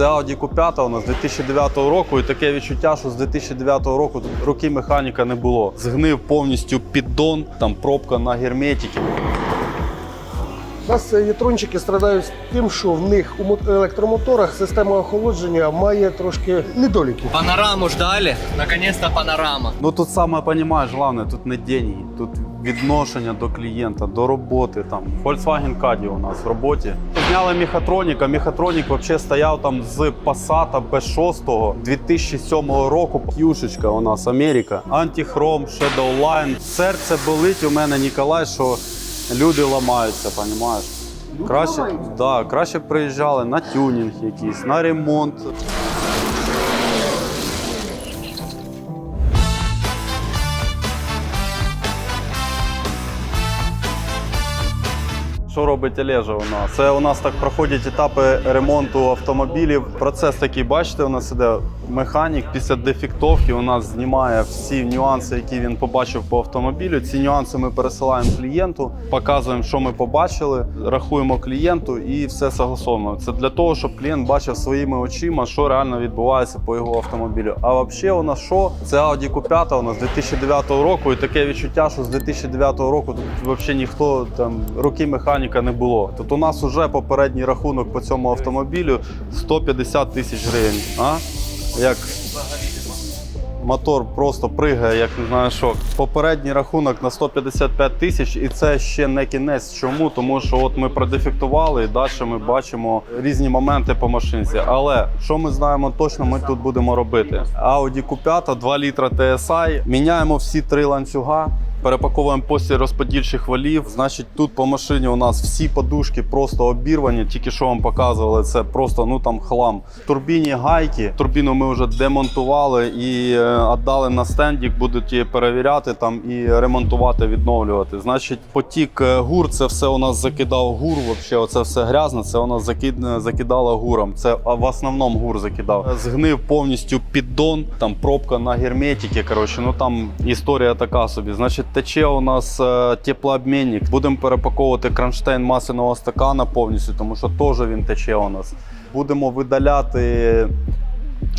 Це Audi Q5 у нас 2009 року, і таке відчуття, що з 2009 року тут роки механіка не було. Згнив повністю піддон, там пробка на герметики. У нас єтрончики страдають тим, що в них у мо- електромоторах система охолодження має трошки недоліки. Панораму ждали? Наконец-то панорама. Ну тут саме розумієш, головне, тут не деньги, тут відношення до клієнта, до роботи. Там Volkswagen Caddy у нас в роботі. Зняли мехатроніка. Мехатронік взагалі стояв там з Passat B6 2007 року. Кюшечка у нас Америка, Антихром, Shadowline. Серце болить у мене Ніколай, що люди ламаються, розумієш? Краще, да, краще б приїжджали на тюнінг якийсь, на ремонт. Що робить Олежа у нас? Це у нас так проходять етапи ремонту автомобілів. Процес такий, бачите, у нас іде механік після дефектовки. У нас знімає всі нюанси, які він побачив по автомобілю. Ці нюанси ми пересилаємо клієнту, показуємо, що ми побачили, рахуємо клієнту і все согласовуємо. Це для того, щоб клієнт бачив своїми очима, що реально відбувається по його автомобілю. А взагалі, у нас що? Це Audi Q5 у нас 2009 року, і таке відчуття, що з 2009 року тут взагалі ніхто там роки механіка не було. Тут у нас вже попередній рахунок по цьому автомобілю 150 тисяч гривень. А? Як мотор просто пригає, як не знаю що. Попередній рахунок на 155 тисяч, і це ще не кінець. Чому? Тому що от ми продефектували, і далі ми бачимо різні моменти по машинці. Але що ми знаємо точно, ми тут будемо робити. Audi Q5, 2 літра TSI, міняємо всі три ланцюга. Перепаковуємо після розподільчих валів. Значить, тут по машині у нас всі подушки просто обірвані. Тільки що вам показували, це просто ну там хлам. Турбіні гайки. Турбіну ми вже демонтували і е, віддали на стендік, будуть її перевіряти там і ремонтувати, відновлювати. Значить, потік е, гур, це все у нас закидав гур. Вообще, оце все грязне. Це у нас закид... закидало гуром. Це в основному гур закидав. Згнив повністю піддон, там пробка на герметики. Коротше, ну там історія така собі. Значить, тече у нас е, теплообмінник. Будемо перепаковувати кронштейн масляного стакана повністю, тому що теж він тече у нас. Будемо видаляти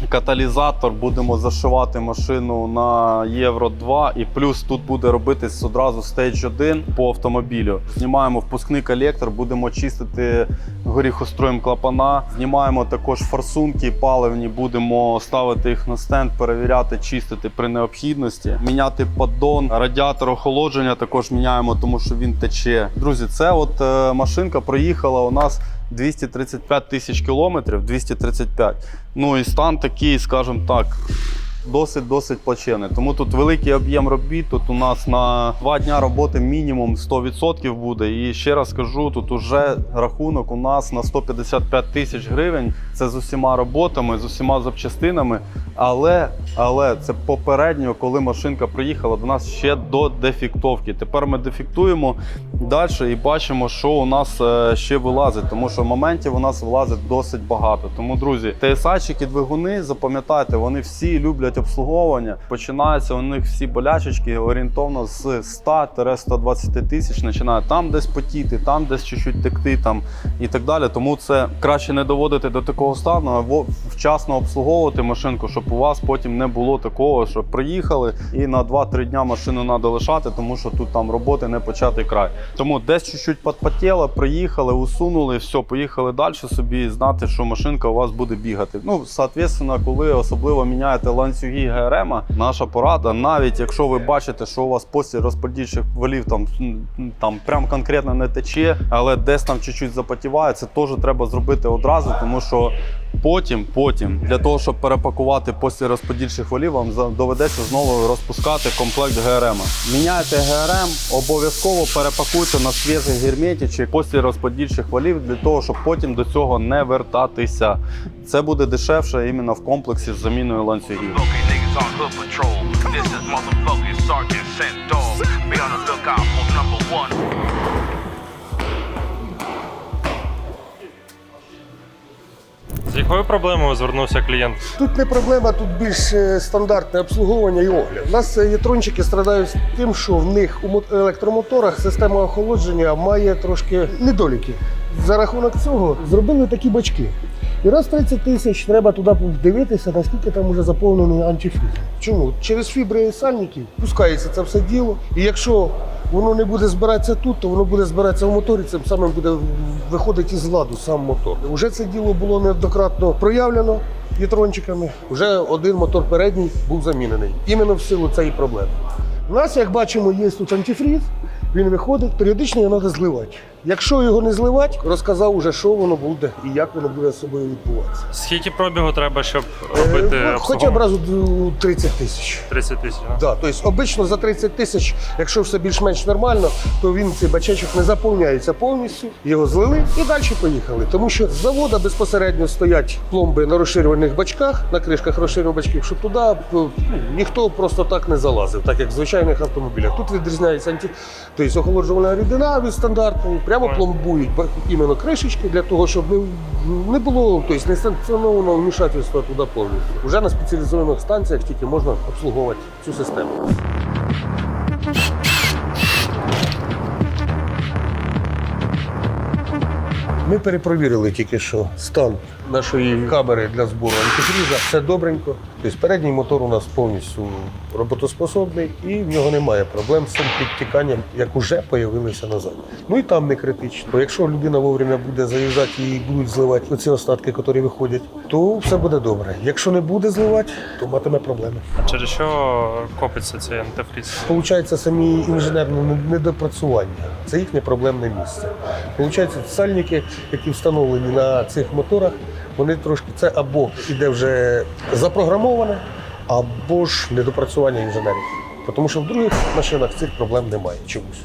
каталізатор, будемо зашивати машину на Євро 2 і плюс тут буде робитись одразу стейдж 1 по автомобілю. Знімаємо впускний колектор, будемо чистити горіхостроєм клапана. Знімаємо також форсунки паливні, будемо ставити їх на стенд, перевіряти, чистити при необхідності. Міняти поддон, радіатор охолодження також міняємо, тому що він тече. Друзі, це от е, машинка проїхала у нас 235 тисяч кілометрів, 235. Ну і стан такий, скажімо так. Досить досить плачевний. Тому тут великий об'єм робіт. Тут у нас на два дня роботи мінімум 100% буде. І ще раз кажу, тут уже рахунок у нас на 155 тисяч гривень. Це з усіма роботами, з усіма запчастинами. Але, але це попередньо, коли машинка приїхала до нас ще до дефектовки. Тепер ми дефектуємо далі і бачимо, що у нас е, ще вилазить, тому що моментів у нас вилазить досить багато. Тому, друзі, TSI-чики, двигуни, запам'ятайте, вони всі люблять обслуговування. Починаються у них всі болячечки орієнтовно з 100-120 тисяч. Починають там десь потіти, там десь чуть-чуть текти там і так далі. Тому це краще не доводити до такого стану, а вчасно обслуговувати машинку, щоб у вас потім не було такого, що приїхали і на 2-3 дня машину треба лишати, тому що тут там роботи не початий край. Тому десь чуть-чуть підпотіло, приїхали, усунули, все, поїхали далі собі і знати, що машинка у вас буде бігати. Ну, соответственно, коли особливо міняєте ланцюги ГРМ, наша порада, навіть якщо ви бачите, що у вас постіль розподільчих валів там, там прям конкретно не тече, але десь там чуть-чуть запотіває, це теж треба зробити одразу, тому що потім, потім, для того, щоб перепакувати після розподільчих валів, вам доведеться знову розпускати комплект ГРМ. Міняйте ГРМ, обов'язково перепакуйте на свіжий герметичок після розподільчих валів для того, щоб потім до цього не вертатися. Це буде дешевше іменно в комплексі з заміною ланцюгів. Якою проблемою звернувся клієнт? Тут не проблема, тут більш е, стандартне обслуговування і огляд. У нас е, єтрончики страдають тим, що в них у електромоторах система охолодження має трошки недоліки. За рахунок цього зробили такі бачки. І раз 30 тисяч треба туди дивитися, наскільки там вже заповнений антифризом. Чому? Через фібри сальників пускається це все діло. І якщо воно не буде збиратися тут, то воно буде збиратися в моторі, цим самим буде виходити із ладу сам мотор. Уже це діло було неоднократно проявлено вітрончиками. Вже один мотор передній був замінений. Іменно в силу цієї проблеми. У нас, як бачимо, є тут антифріз. Він виходить, періодично його треба зливати. Якщо його не зливати, розказав уже, що воно буде і як воно буде з собою відбуватися. Скільки пробігу треба, щоб робити Е, ну, хоча б разу 30 тисяч. 30 тисяч. да? Да, тобто обично за 30 тисяч, якщо все більш-менш нормально, то він цей бачечок не заповняється повністю. Його злили і далі поїхали. Тому що з завода безпосередньо стоять пломби на розширюваних бачках, на кришках розширюваних бачків, щоб туди ну, ніхто просто так не залазив, так як в звичайних автомобілях. Тут відрізняється анті... тобто охолоджувальна рідина від стандартної, прямо пломбують іменно кришечки для того, щоб не, не було тобто, несанкціонованого вмішательства туди повністю. Уже на спеціалізованих станціях тільки можна обслуговувати цю систему. Ми перепровірили тільки що стан нашої камери для збору антифріза. Все добренько. Тобто передній мотор у нас повністю роботоспособний і в нього немає проблем з цим підтіканням, як уже появилися назад. Ну і там не критично. Бо якщо людина вовремя буде заїжджати і будуть зливати оці остатки, які виходять, то все буде добре. Якщо не буде зливати, то матиме проблеми. А через що копиться цей антифріз? Получається самі інженерне недопрацювання. Це їхнє проблемне місце. Получається, сальники, які встановлені на цих моторах, вони трошки це або іде вже запрограмоване, або ж недопрацювання інженерів. Тому що в других машинах цих проблем немає чомусь.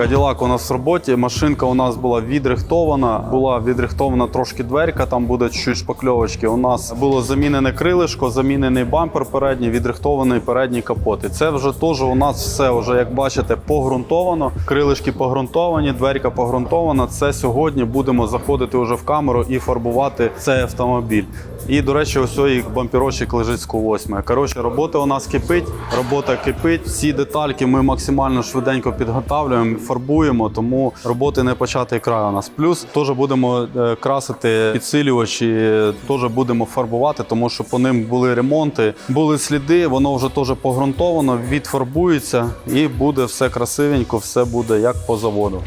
Каділак у нас в роботі. Машинка у нас була відрихтована. Була відрихтована трошки дверка, там буде чуть шпакльовочки. У нас було замінене крилишко, замінений бампер передній, відрихтований передній капот. І це вже теж у нас все, вже, як бачите, погрунтовано. Крилишки погрунтовані, дверка погрунтована. Це сьогодні будемо заходити вже в камеру і фарбувати цей автомобіль. І, до речі, ось їх бампірочок лежить з Q8. Коротше, робота у нас кипить, робота кипить. Всі детальки ми максимально швиденько підготавлюємо, фарбуємо, тому роботи не початий край у нас. Плюс теж будемо е, красити підсилювачі, теж будемо фарбувати, тому що по ним були ремонти, були сліди, воно вже теж погрунтовано, відфарбується і буде все красивенько, все буде як по заводу.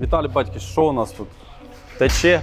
Віталій Батьків, що у нас тут? Тече?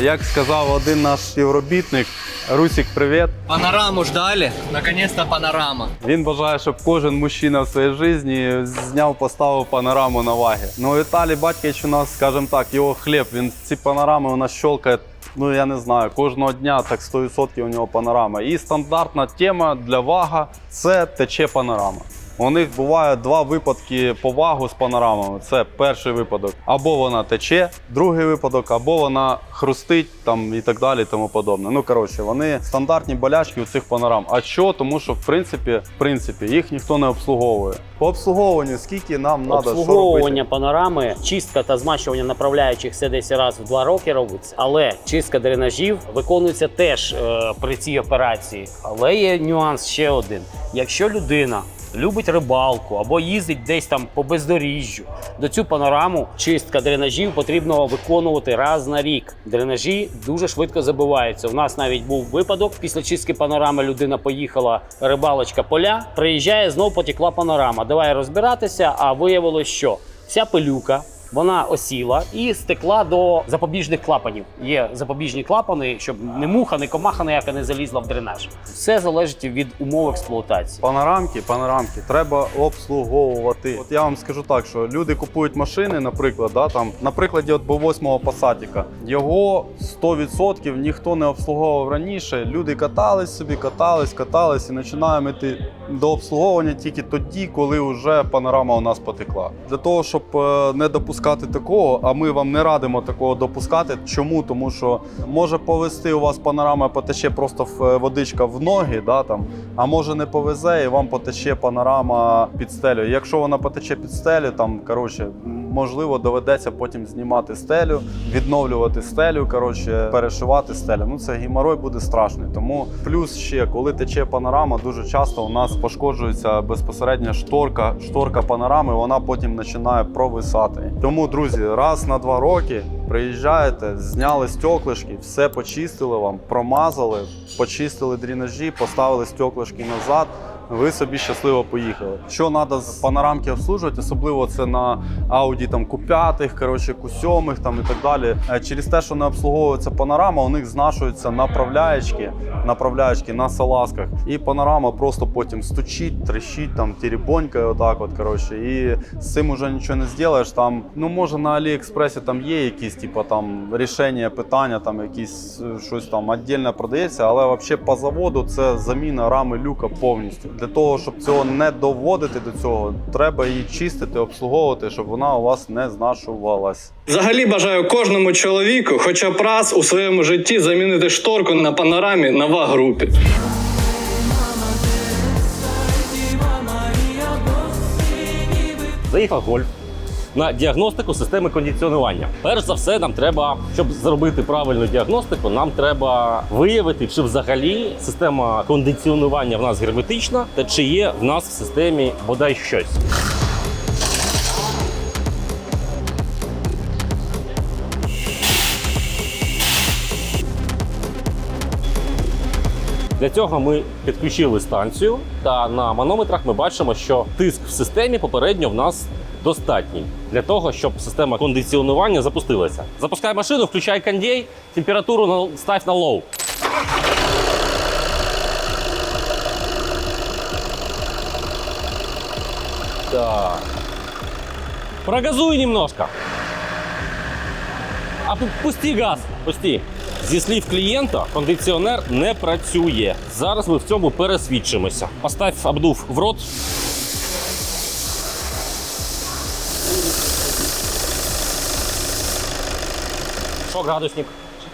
Як сказав один наш співробітник, Русік, привіт. Панораму ждали? Наконец-то панорама. Він бажає, щоб кожен мужчина в своїй житті зняв, поставив панораму на ваги. Ну, Віталій Батькович у нас, скажімо так, його хліб. Він ці панорами у нас щелкає. Ну я не знаю, кожного дня так 100% у нього панорама. І стандартна тема для вага це тече панорама. У них буває два випадки по вагу з панорамами. Це перший випадок. Або вона тече, другий випадок, або вона хрустить там і так далі, тому подобне. Ну коротше, вони стандартні болячки у цих панорам. А що? Тому що в принципі, в принципі, їх ніхто не обслуговує. По обслуговуванню скільки нам треба Обслуговування панорами, чистка та змащування направляючих це десь раз в два роки робиться. Але чистка дренажів виконується теж е, при цій операції. Але є нюанс ще один: якщо людина любить рибалку або їздить десь там по бездоріжжю, до цю панораму чистка дренажів потрібно виконувати раз на рік. Дренажі дуже швидко забиваються. У нас навіть був випадок. Після чистки панорами людина поїхала рибалочка поля, приїжджає, знов потекла панорама. Давай розбиратися. А виявилось, що вся пилюка. Вона осіла і стекла до запобіжних клапанів. Є запобіжні клапани, щоб не муха, не комаха ніяка не залізла в дренаж. Все залежить від умов експлуатації. Панорамки, панорамки треба обслуговувати. От я вам скажу так, що люди купують машини, наприклад, да, там, на прикладі от Б8 Пасатіка. Його 100% ніхто не обслуговував раніше. Люди катались собі, катались, катались і починаємо йти до обслуговування тільки тоді, коли вже панорама у нас потекла. Для того, щоб е, не допускати такого, а ми вам не радимо такого допускати. Чому? Тому що може повести у вас панорама потече просто е, водичка в ноги, да, там, а може не повезе і вам потече панорама під стелю. Якщо вона потече під стелю, там коротше, можливо доведеться потім знімати стелю, відновлювати стелю, коротше, перешивати стелю. Ну це геморой буде страшний. Тому плюс ще, коли тече панорама, дуже часто у нас пошкоджується безпосередньо шторка, шторка панорами, вона потім починає провисати. Тому, друзі, раз на два роки приїжджаєте, зняли стеклишки, все почистили вам, промазали, почистили дренажі, поставили стеклишки назад. Ви собі щасливо поїхали. Що треба з панорамки обслужувати, особливо це на Audi там Q5, коротше, Q7 там і так далі. Е, Через те, що не обслуговується панорама, у них знашуються направляючки, направляючки на салазках. І панорама просто потім стучить, трещить, там тірібонькає отак. От, коротше. І з цим уже нічого не зробиш. Там, ну може на Аліекспресі там є якісь, типу, там рішення питання, там якісь е, щось там віддільно продається, але взагалі по заводу це заміна рами люка повністю. Для того, щоб цього не доводити до цього, треба її чистити, обслуговувати, щоб вона у вас не знашувалась. Взагалі бажаю кожному чоловіку, хоча б раз у своєму житті замінити шторку на панорамі на ВАГ-групі. Заїхав гольф на діагностику системи кондиціонування. Перш за все, нам треба, щоб зробити правильну діагностику, нам треба виявити, чи взагалі система кондиціонування в нас герметична, та чи є в нас в системі бодай щось. Для цього ми підключили станцію, та на манометрах ми бачимо, що тиск в системі попередньо в нас достатній для того, щоб система кондиціонування запустилася. Запускай машину, включай кондей, температуру ставь на лоу. Так. Прогазуй немножко. А пу- пусти газ, пусти. Зі слів клієнта, кондиціонер не працює. Зараз ми в цьому пересвідчимося. Постав обдув в рот. Что градусник?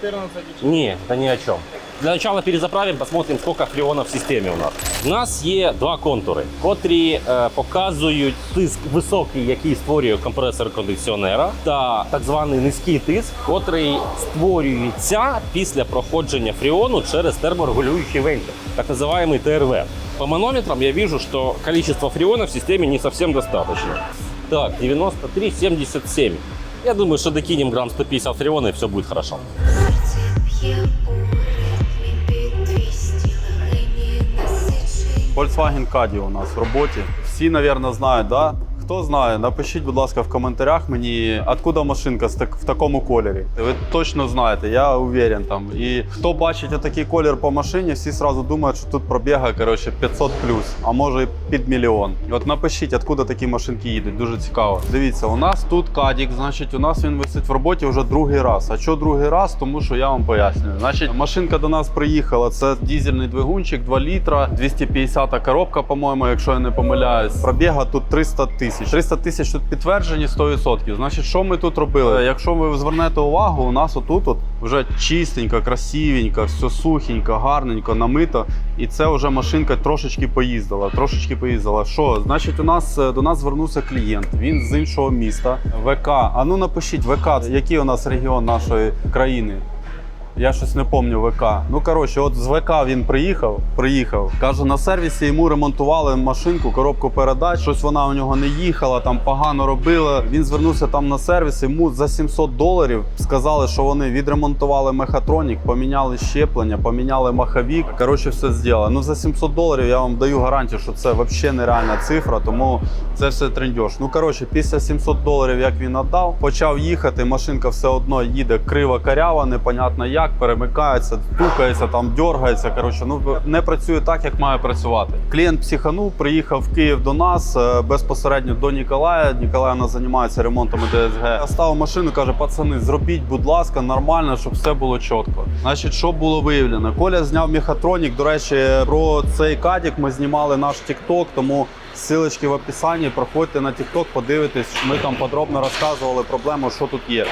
14 Не, это ни о чем. Для начала перезаправим, посмотрим, сколько фреонов в системі у нас. У нас є два контури, котрі е, показують тиск високий, який створює компресор кондиціонера, та так званий низький тиск, котрий створюється після проходження фреону через терморегулюючий вентиль, так називаємо ТРВ. По манометрам я вижу, что количество фреона в системе не совсем достаточно. Так, 93,77. Я думаю, что докинем грамм 150 фреона и все будет хорошо. Сердце б'є у ритмі під 200 легені насичені. Volkswagen Caddy у нас в роботі. Всі, мабуть, знають, да? Хто знає, напишіть, будь ласка, в коментарях мені, откуда машинка в такому кольорі. Ви точно знаєте, я уверен там. І хто бачить отакий колір по машині, всі одразу думають, що тут пробіга коротше, 500 а може під мільйон. От напишіть, откуда такі машинки їдуть. Дуже цікаво. Дивіться, у нас тут кадік, значить, у нас він висить в роботі вже другий раз. А що другий раз? Тому що я вам пояснюю. Значить, машинка до нас приїхала. Це дізельний двигунчик, 2 літра, 250 коробка, по-моєму, якщо я не помиляюсь. Пробіга тут 300 тисяч. 300 тисяч тут підтверджені 100%. Значить, що ми тут робили? Якщо ви звернете увагу, у нас отут от вже чистенько, красивенько, все сухенько, гарненько, намито. І це вже машинка трошечки поїздила. Трошечки поїздила. Що? Значить, у нас е, до нас звернувся клієнт. Він з іншого міста. ВК. А ну напишіть ВК, який у нас регіон нашої країни. Я щось не пам'ятаю ВК. Ну коротше, от з ВК він приїхав. Приїхав. Каже, на сервісі йому ремонтували машинку, коробку передач. Щось вона у нього не їхала, там погано робила. Він звернувся там на сервіс. Йому за 700 доларів сказали, що вони відремонтували мехатронік, поміняли щеплення, поміняли маховік. Коротше, все зробили. Ну за 700 доларів я вам даю гарантію, що це взагалі нереальна цифра, тому це все трендьош. Ну коротше, після 700 доларів, як він віддав, почав їхати. Машинка все одно їде криво карява, непонятно як, перемикається, стукається, там дергається. Коротше, ну не працює так, як має працювати. Клієнт психанув, приїхав в Київ до нас е, безпосередньо до Ніколая. Ніколай у займається ремонтом ДСГ. Став машину, каже: пацани, зробіть, будь ласка, нормально, щоб все було чітко. Значить, що було виявлено? Коля зняв мехатронік. До речі, про цей кадік ми знімали наш TikTok, тому. Силочки в описанні, проходьте на TikTok, подивитесь. Ми там подробно розказували проблему, що тут є.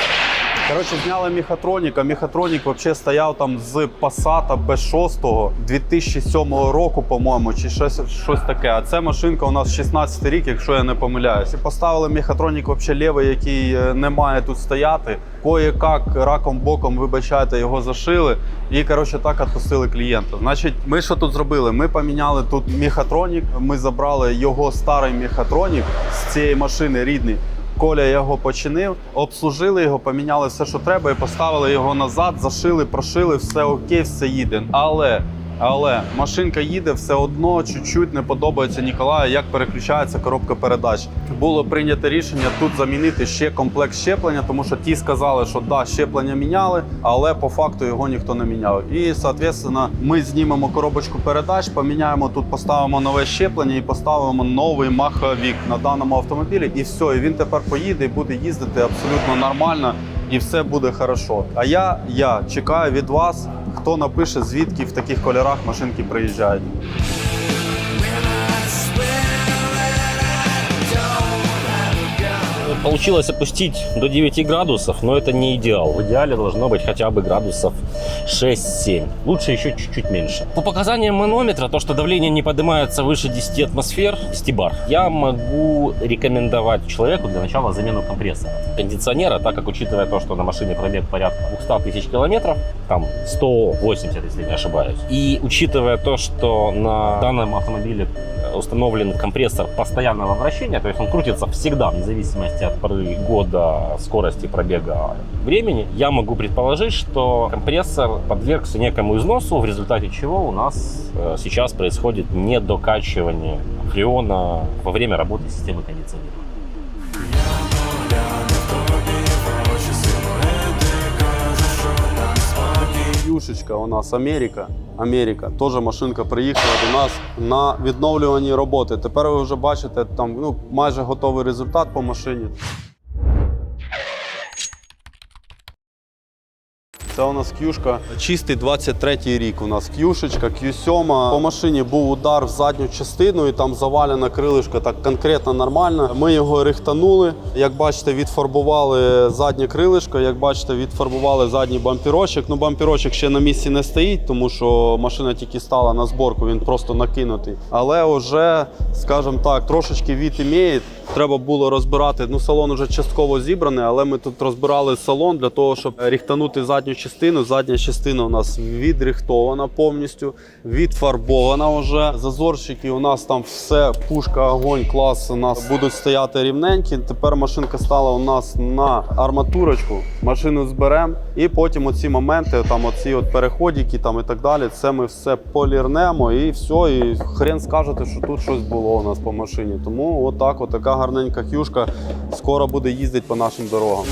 Коротше, зняли мехатронік, а мехатронік взагалі стояв там з Passat B6 2007 року, по-моєму, чи щось, щось таке. А це машинка у нас 16 рік, якщо я не помиляюсь. І поставили мехатронік взагалі лівий, який е, не має тут стояти. Кое-як раком боком, вибачайте, його зашили. І коротше так відпустили клієнта. Значить, ми що тут зробили? Ми поміняли тут мехатронік. Ми забрали його старий мехатронік з цієї машини рідний. Коля його починив, обслужили його, поміняли все, що треба, і поставили його назад, зашили, прошили, все окей, все їде. Але, але машинка їде, все одно чуть-чуть не подобається Ніколаю, як переключається коробка передач. Було прийнято рішення тут замінити ще комплект щеплення, тому що ті сказали, що да, щеплення міняли, але по факту його ніхто не міняв. І, соответственно, ми знімемо коробочку передач, поміняємо тут, поставимо нове щеплення і поставимо новий маховік на даному автомобілі. І все, і він тепер поїде і буде їздити абсолютно нормально, і все буде хорошо. А я, я чекаю від вас, хто напише, звідки в таких кольорах машинки приїжджають. Получилось опустить до 9 градусов, но это не идеал. В идеале должно быть хотя бы градусов 6-7. Лучше еще чуть-чуть меньше. По показаниям манометра, то, что давление не поднимается выше 10 атмосфер, 10 бар, я могу рекомендовать человеку для начала замену компрессора. Кондиционера, так как учитывая то, что на машине пробег порядка 200 тысяч километров, там 180, если не ошибаюсь, и учитывая то, что на данном автомобиле установлен компрессор постоянного вращения, то есть он крутится всегда, вне зависимости от поры года, скорости пробега времени, я могу предположить, что компрессор подвергся некому износу, в результате чего у нас э, сейчас происходит недокачивание фреона во время работы системы кондиционирования. Юшечка у нас Америка. Америка. Теж машинка приїхала до нас на відновлювані роботи. Тепер ви вже бачите там ну, майже готовий результат по машині. Це у нас к'юшка. Чистий 23-й рік. У нас к'юшечка, Q7. По машині був удар в задню частину, і там завалена крилишка так конкретно нормально. Ми його рихтанули. Як бачите, відфарбували заднє крилишко. Як бачите, відфарбували задній бампірочок. Ну, бампірочок ще на місці не стоїть, тому що машина тільки стала на зборку, він просто накинутий. Але вже, скажімо так, трошечки від імеє. Треба було розбирати. Ну, салон вже частково зібраний, але ми тут розбирали салон для того, щоб ріхтанути задню частину. Задня частина у нас відрихтована повністю, відфарбована вже. Зазорчики у нас там все, пушка, огонь, клас у нас будуть стояти рівненькі. Тепер машинка стала у нас на арматурочку. Машину зберемо і потім оці моменти, там оці от переходики там і так далі. Це ми все полірнемо і все. І хрен скажете, що тут щось було у нас по машині. Тому отак, от така гарненька хюшка скоро буде їздити по нашим дорогам.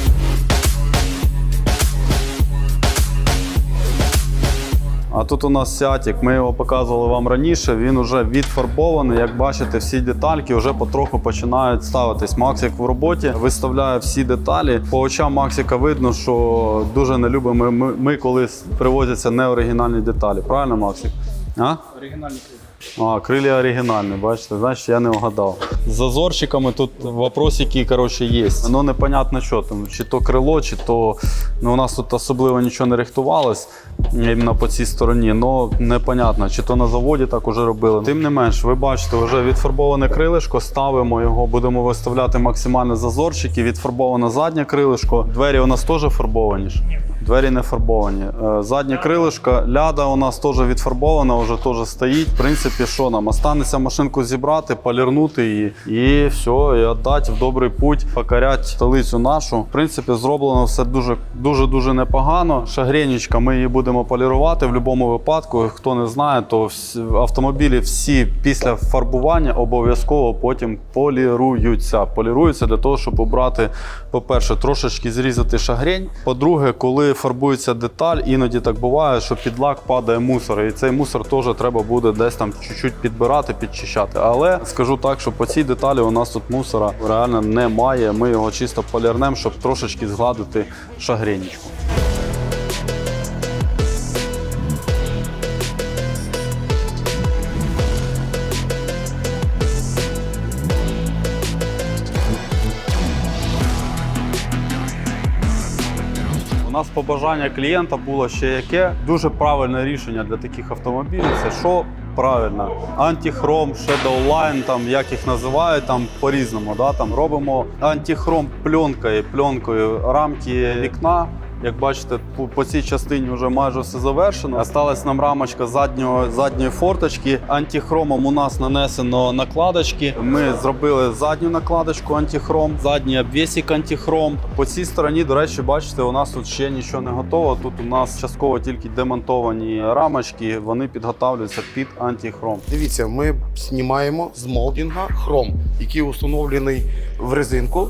А тут у нас сятік. Ми його показували вам раніше. Він вже відфарбований. Як бачите, всі детальки вже потроху починають ставитись. Максик в роботі виставляє всі деталі. По очам Максика видно, що дуже не любимо. Ми, ми коли привозяться неоригінальні деталі. Правильно, Максик? А? Оригінальні а, крилля оригінальні, бачите, значить я не вгадав. З зазорчиками тут вопросики, коротше, є. Ну непонятно що там, чи то крило, чи то ну, у нас тут особливо нічого не рихтувалось іменно по цій стороні. Ну непонятно, чи то на заводі так уже робили. Тим не менш, ви бачите, вже відфарбоване крилишко, ставимо його, будемо виставляти максимальні зазорчики, відфарбоване заднє крилишко. Двері у нас теж фарбовані ж? Двері не фарбовані. Е, Заднє крилишко, ляда у нас теж відфарбована, вже теж стоїть. В принципі, що нам? Останеться машинку зібрати, полірнути її і все, і віддати в добрий путь, покорять столицю нашу. В принципі, зроблено все дуже дуже дуже непогано. Шагренічка, ми її будемо полірувати в будь-якому випадку. Хто не знає, то автомобілі всі після фарбування обов'язково потім поліруються. Поліруються для того, щоб обрати, по-перше, трошечки зрізати шагрень. По-друге, коли фарбується деталь, іноді так буває, що під лак падає мусор. І цей мусор теж треба буде десь там чуть-чуть підбирати, підчищати. Але скажу так, що по цій деталі у нас тут мусора реально немає. Ми його чисто полірнемо, щоб трошечки згладити шагренічку. Нас побажання клієнта було ще яке. Дуже правильне рішення для таких автомобілів. Це що правильно? Антихром, Shadowline, там як їх називають, там по-різному. Да? Там робимо антихром пленкою, пленкою рамки вікна. Як бачите, по, цій частині вже майже все завершено. Осталась нам рамочка заднього, задньої форточки. Антихромом у нас нанесено накладочки. Ми зробили задню накладочку антихром, задній обвісик антихром. По цій стороні, до речі, бачите, у нас тут ще нічого не готово. Тут у нас частково тільки демонтовані рамочки. Вони підготавлюються під антихром. Дивіться, ми знімаємо з молдінга хром, який установлений в резинку.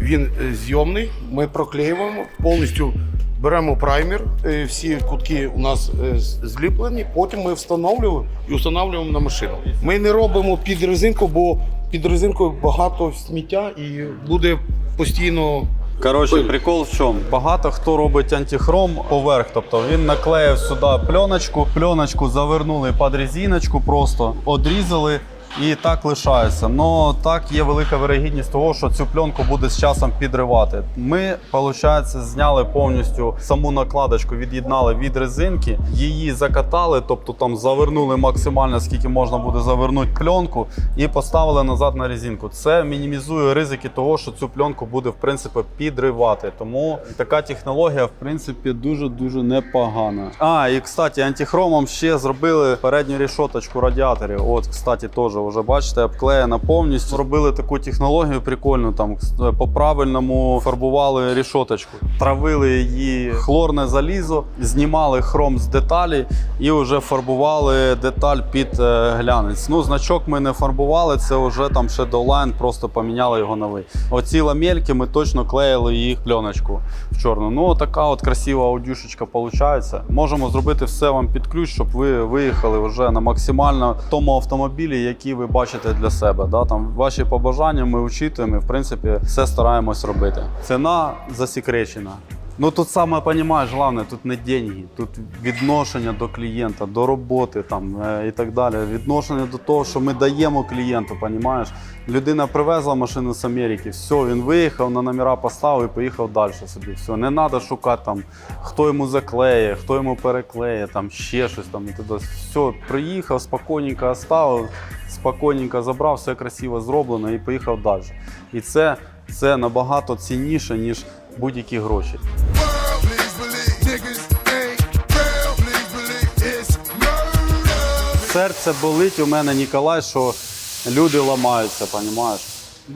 Він е, зйомний. Ми проклеюємо повністю. Беремо праймер, е, всі кутки у нас е, зліплені, потім ми встановлюємо і встановлюємо на машину. Ми не робимо під резинку, бо під резинкою багато сміття і буде постійно Коротше, прикол в чому? Багато хто робить антихром поверх. Тобто він наклеїв сюди пленочку, пленочку завернули під резиночку, просто одрізали. І так лишається. Но так є велика вирогідність того, що цю пленку буде з часом підривати. Ми, виходить, зняли повністю саму накладочку, від'єднали від резинки, її закатали, тобто там завернули максимально, скільки можна буде завернути пленку, і поставили назад на резинку. Це мінімізує ризики того, що цю пленку буде в принципі підривати. Тому така технологія, в принципі, дуже дуже непогана. А, і кстати, антихромом ще зробили передню рішоточку радіаторів. От, кстати, теж вже бачите, обклеєна повністю. Зробили таку технологію прикольну. Там по правильному фарбували рішоточку, травили її хлорне залізо, знімали хром з деталі і вже фарбували деталь під е, глянець. Ну, значок ми не фарбували, це вже там Shadowline, просто поміняли його новий. Оці ламельки ми точно клеїли їх пленочку в чорну. Ну, така от красива аудюшечка виходить. Можемо зробити все вам під ключ, щоб ви виїхали вже на максимально тому автомобілі, який ви бачите для себе. Да? Там ваші побажання ми вчитуємо і в принципі все стараємось робити. Ціна засекречена. Ну тут саме розумієш, головне, тут не деньги, тут відношення до клієнта, до роботи там е, і так далі. Відношення до того, що ми даємо клієнту, розумієш? Людина привезла машину з Америки, все, він виїхав, на номера поставив і поїхав далі собі. Все, не треба шукати там, хто йому заклеє, хто йому переклеє, там ще щось там. Все, приїхав, спокійненько оставив, спокійненько забрав, все красиво зроблено і поїхав далі. І це, це набагато цінніше, ніж будь-які гроші. Серце болить у мене, Ніколай, що люди ламаються, розумієш?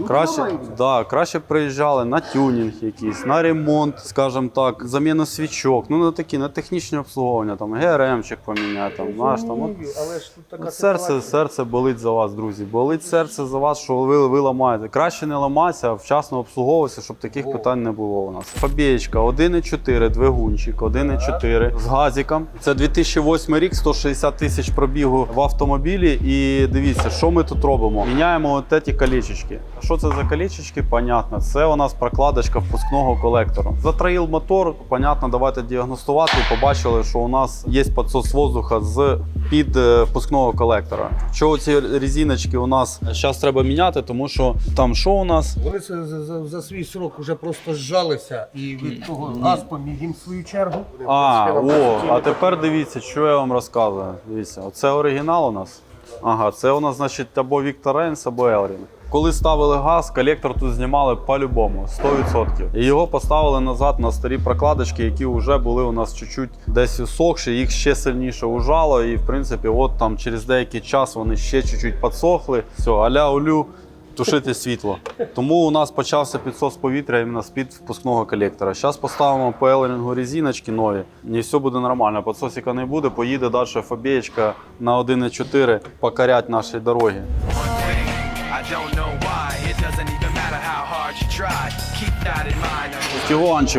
Краще, да, краще б приїжджали на тюнінг якийсь, на ремонт, скажімо так, заміну свічок, ну на такі, на технічне обслуговування, там ГРМчик поміняти, там, знаєш, там, от, але ж тут така серце, серце болить за вас, друзі. Болить серце за вас, що ви, ви ламаєте. Краще не ламатися, а вчасно обслуговуватися, щоб таких питань не було у нас. Фабієчка 1,4, двигунчик, 1,4 з газиком. Це 2008 рік, 160 тисяч пробігу в автомобілі. І дивіться, що ми тут робимо. Міняємо от ці колечечки. Що це за колечечки? Понятно. Це у нас прокладочка впускного колектору. Затроїл мотор, понятно, давайте діагностувати. Побачили, що у нас є підсос воздуха з під е, впускного колектора. Чого ці резиночки у нас зараз треба міняти, тому що там що у нас? Вони це за, за, за свій срок вже просто зжалися і від того газ поміг їм свою чергу. А, о, а тепер дивіться, що я вам розказую. Дивіться, оце оригінал у нас. Ага, це у нас, значить, або Віктор Рейнс, або Елрін. Коли ставили газ, колектор тут знімали по-любому, 100%. І його поставили назад на старі прокладочки, які вже були у нас чуть-чуть десь усохші, їх ще сильніше ужало. І в принципі, от там через деякий час вони ще чуть-чуть підсохли. Все, аля улю. Тушити світло. Тому у нас почався підсос повітря іменно з-під впускного колектора. Зараз поставимо по елерінгу резиночки нові, і все буде нормально. Підсосика не буде, поїде далі фабієчка на 1,4 покорять наші дороги. I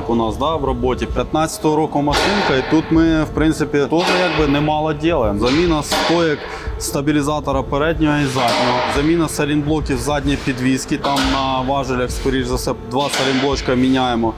у нас да, в роботі. 15-го року машинка, і тут ми, в принципі, теж якби немало ділаємо. Заміна стоїк стабілізатора переднього і заднього, заміна салінблоків задньої підвіски. Там на важелях, скоріш за все, два салінблочка міняємо.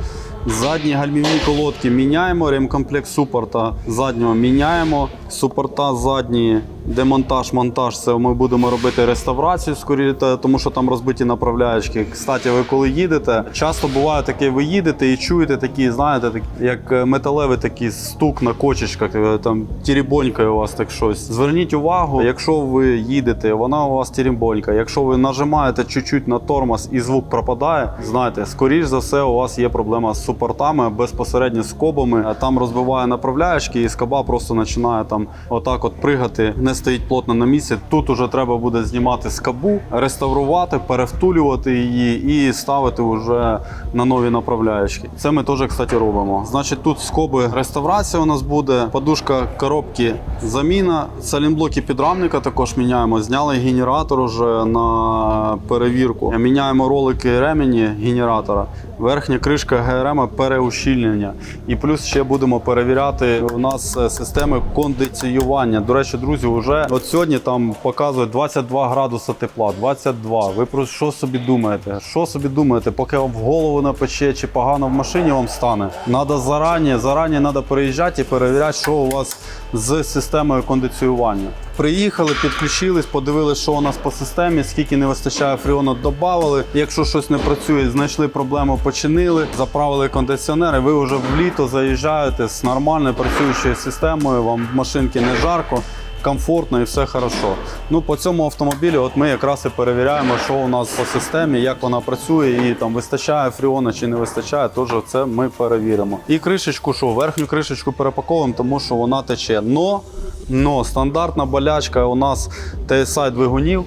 Задні гальмівні колодки міняємо, ремкомплект супорта заднього міняємо, супорта задні, демонтаж, монтаж це ми будемо робити реставрацію скоріше, тому що там розбиті направляючки. Кстати, ви коли їдете, часто буває таке, ви їдете і чуєте такі, знаєте, так, як е, металевий такий стук на кочечках, е, там тірібонькає у вас так щось. Зверніть увагу, якщо ви їдете, вона у вас тірібонька. Якщо ви нажимаєте чуть-чуть на тормоз і звук пропадає, знаєте, скоріш за все, у вас є проблема з супортами, безпосередньо з кобами. Там розбиває направляючки, і скоба просто починає там отак от пригати, не стоїть плотно на місці. Тут уже треба буде знімати скобу, реставрувати, перевтулювати її і ставити вже на нові направляючки. Це ми теж, кстати, робимо. Значить, тут скоби реставрація у нас буде, подушка коробки заміна, салінблоки підрамника також міняємо. Зняли генератор уже на перевірку. Міняємо ролики ремені генератора. Верхня кришка ГРМ переущільнення. І плюс ще будемо перевіряти у нас е, системи кондиціювання. До речі, друзі, вже от сьогодні там показує 22 градуси тепла. 22. Ви про що собі думаєте? Що собі думаєте, поки вам в голову напече чи погано в машині вам стане? Надо зарані, зарані треба переїжджати і перевіряти, що у вас з системою кондиціювання. Приїхали, підключились, подивилися, що у нас по системі, скільки не вистачає фріону, додавали. Якщо щось не працює, знайшли проблему, починили, заправили кондиціонери. Ви вже в літо заїжджаєте з нормальною працюючою системою. Вам в машинці не жарко. Комфортно і все хорошо. Ну по цьому автомобілі, от ми якраз і перевіряємо, що у нас по системі, як вона працює, і там вистачає фріона чи не вистачає. Тож це ми перевіримо. І кришечку, що верхню кришечку перепаковуємо, тому що вона тече. Но, но стандартна болячка у нас TSI двигунів.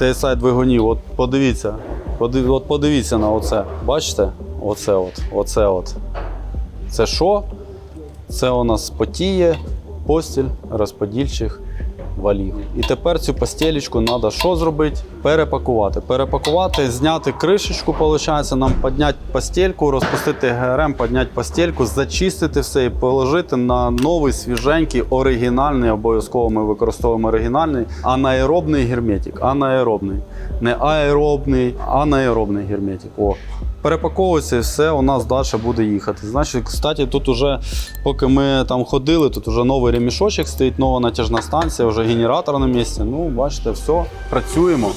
TSI двигунів, от подивіться, поди- от подивіться на оце. Бачите? Оце от, оце от. Це що? Це у нас потіє постіль розподільчих валів. І тепер цю постелечку треба що зробити? Перепакувати. Перепакувати, зняти кришечку, виходить, нам підняти постельку, розпустити ГРМ, підняти постельку, зачистити все і положити на новий свіженький, оригінальний, обов'язково ми використовуємо оригінальний, анаеробний герметик. Анаеробний. Не аеробний, анаеробний герметик. О. Перепаковується і все, у нас далі буде їхати. Значить, кстати, тут уже, поки ми там ходили, тут вже новий ремішочок стоїть, нова натяжна станція, вже генератор на місці. Ну, бачите, все, працюємо.